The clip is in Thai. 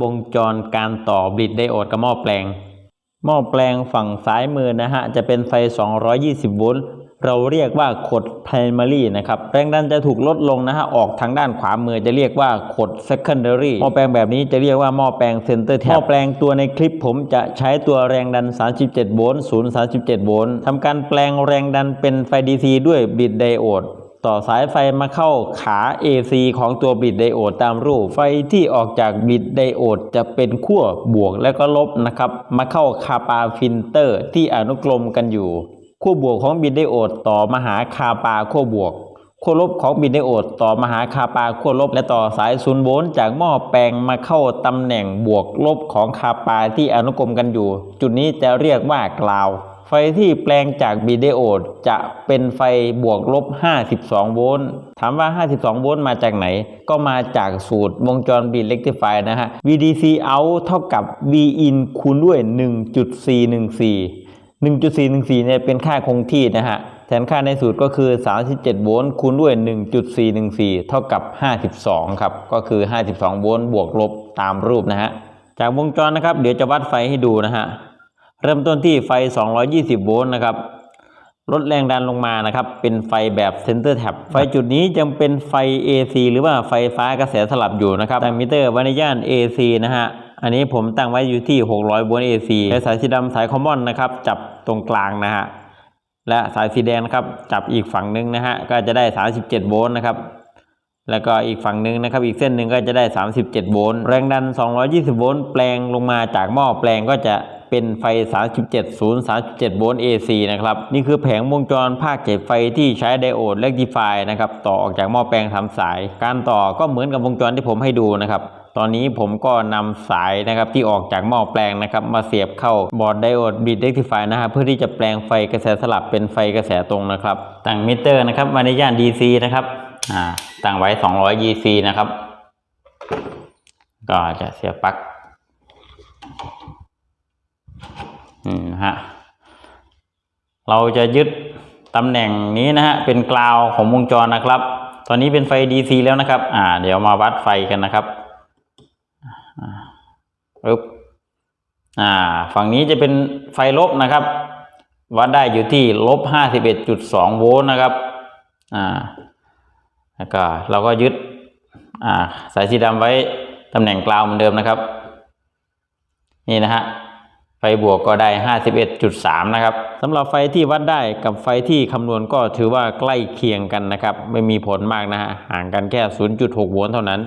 วงจรการต่อบลิดไดโอดกับหม้อแปลง หม้อแปลงฝั่งซ้ายมือนะฮะ จะเป็นไฟ 220 โวลต์เราเรียกว่าขด primary นะครับ แรงดันจะถูกลดลงนะฮะ ออกทางด้านขวามือจะเรียกว่าขด secondary หม้อแปลงแบบนี้จะเรียกว่าหม้อแปลง center tap หม้อแปลงตัวในคลิปผมจะใช้ตัวแรงดัน 37 โวลต์ 0 37 โวลต์ทำการแปลงแรงดันเป็นไฟ DC ด้วยบิดไดโอด ต่อสายไฟมาเข้าขา AC ของตัวบิดไดโอดตามรูป ไฟที่ออกจากบิดไดโอดจะเป็นขั้วบวกและก็ลบนะครับ มาเข้าคาปาฟิลเตอร์ที่อนุกรมกันอยู่ขั้วบวกของบิดไดโอดต่อมาหาคาปาขั้วบวกขั้วลบของบิดไดโอดต่อมาหาคาปาขั้วลบ และต่อสายศูนย์โวลต์จากหม้อแปลงมาเข้าตำแหน่งบวกลบของคาปาที่อนุกรมกันอยู่ จุดนี้จะเรียกว่ากราว ไฟที่แปลงจากบิดไดโอดจะเป็นไฟบวกลบ 52 โวลต์ ถามว่า 52 โวลต์มาจากไหน ก็มาจากสูตรวงจรบิดเ e กติฟายนะฮะ VDC out เท่ากับ V in คูณด้วย 1.414 1.414เนี่ยเป็นค่าคงที่นะฮะ แทนค่าในสูตรก็คือ 37 โวลต์คูณด้วย 1.414 เท่ากับ 52 ครับ ก็คือ 52 โวลต์บวกลบตามรูปนะฮะ จากวงจรนะครับ เดี๋ยวจะวัดไฟให้ดูนะฮะ เริ่มต้นที่ไฟ 220 โวลต์นะครับ ลดแรงดันลงมานะครับ เป็นไฟแบบเซนเตอร์แท็บไฟจุดนี้ยังเป็นไฟ AC หรือว่าไฟฟ้ากระแสสลับอยู่นะครับตั้งมิเตอร์ไว้ในย่าน AC นะฮะ อันนี้ผมตั้งไว้อยู่ที่ 600 โวลต์ AC ใช้สายสีดำสายคอมมอนนะครับ จับตรงกลางนะฮะ และสายสีแดงนะครับ จับอีกฝั่งหนึงนะฮะ ก็จะได้ 37 โวลต์นะครับ แล้วก็อีกฝั่งหนึ่งนะครับอีกเส้นหนึ่งก็จะได้ 37 โวลต์แรงดัน 220 โวลต์แปลงลงมาจากหม้อแปลงก็จะเป็นไฟ 37 0 37 โวลต์ AC นะครับ นี่คือแผงวงจรภาคเก็บไฟที่ใช้ไดโอดเ e ก t ิฟายนะครับ ต่อออกจากหม้อแปลงทำสาย การต่อก็เหมือนกับวงจรที่ผมให้ดูนะครับ ตอนนี้ผมก็นำสายนะครับที่ออกจากหม้อแปลงนะครับ มาเสียบเข้าบอร์ดไดโอดบิดเ e ก t ิฟายนะครับเพื่อที่จะแปลงไฟกระแสสลับเป็นไฟกระแสตรงนะครับตั้งมิเตอร์นะครับมาในย่าน DC นะครับ อ่าตั้งไว้ 200 EC นะครับ ก็จะเสียบปลั๊กอืมฮะเราจะยึดตำแหน่งนี้นะฮะเป็นกราวของวงจรนะครับ ตอนนี้เป็นไฟ DC แล้วนะครับ อ่า เดี๋ยวมาวัดไฟกันนะครับปึ๊บอ่า ฝั่งนี้จะเป็นไฟลบนะครับ วัดได้อยู่ที่ลบ51.2โวลต์นะครับ อ่า แล้วก็เราก็ยึดสายสีดำไว้ตำแหน่งกลาวเหมือนเดิมนะครับ นี่นะฮะไฟบวกก็ได้ 51.3 นะครับสำหรับไฟที่วัดได้กับไฟที่คำนวณก็ถือว่าใกล้เคียงกันนะครับ ไม่มีผลมากนะฮะห่างกันแค่ 0.6 โวลต์เท่านั้น